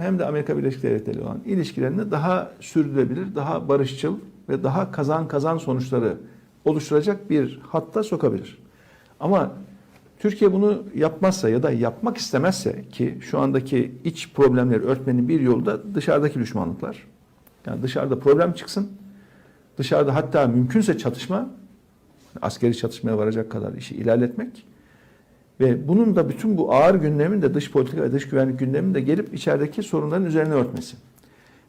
hem de Amerika Birleşik Devletleri olan ilişkilerini daha sürdürülebilir, daha barışçıl ve daha kazan kazan sonuçları oluşturacak bir hatta sokabilir. Ama Türkiye bunu yapmazsa ya da yapmak istemezse ki şu andaki iç problemleri örtmenin bir yolu da dışarıdaki düşmanlıklar. Yani dışarıda problem çıksın. Dışarıda hatta mümkünse çatışma, askeri çatışmaya varacak kadar işi ilerletmek. Ve bunun da bütün bu ağır gündemin de dış politika ve dış güvenlik gündemin de gelip içerideki sorunların üzerine örtmesi.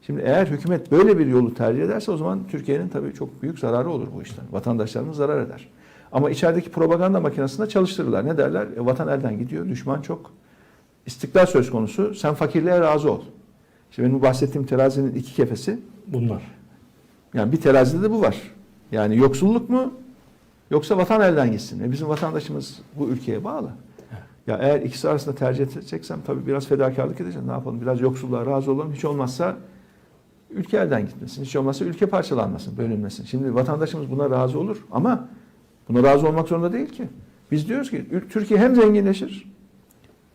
Şimdi eğer hükümet böyle bir yolu tercih ederse o zaman Türkiye'nin tabii çok büyük zararı olur bu işten. Vatandaşlarımız zarar eder. Ama içerideki propaganda makinesinde çalıştırırlar. Ne derler? E, vatan elden gidiyor, düşman çok. İstiklal söz konusu, sen fakirliğe razı ol. Şimdi benim bahsettiğim terazinin iki kefesi, Bunlar. yani bir terazide de bu var. Yani yoksulluk mu yoksa vatan elden gitsin. E bizim vatandaşımız bu ülkeye bağlı. Ya eğer ikisi arasında tercih edeceksem tabii biraz fedakarlık edeceğim. Ne yapalım? Biraz yoksulluğa razı olalım. Hiç olmazsa ülke elden gitmesin. Hiç olmazsa ülke parçalanmasın, bölünmesin. Şimdi vatandaşımız buna razı olur ama buna razı olmak zorunda değil ki. Biz diyoruz ki Türkiye hem zenginleşir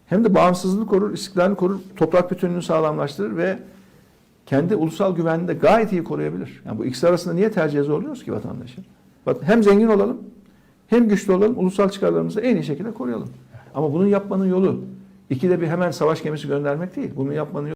hem de bağımsızlığını korur, istiklalini korur, toprak bütünlüğünü sağlamlaştırır ve kendi ulusal güvenliğini de gayet iyi koruyabilir. Yani bu ikisi arasında niye tercih zorluyoruz ki vatandaşı? Hem zengin olalım, hem güçlü olalım, ulusal çıkarlarımızı en iyi şekilde koruyalım. Ama bunun yapmanın yolu ikide bir hemen savaş gemisi göndermek değil. Bunu yapmanın yolu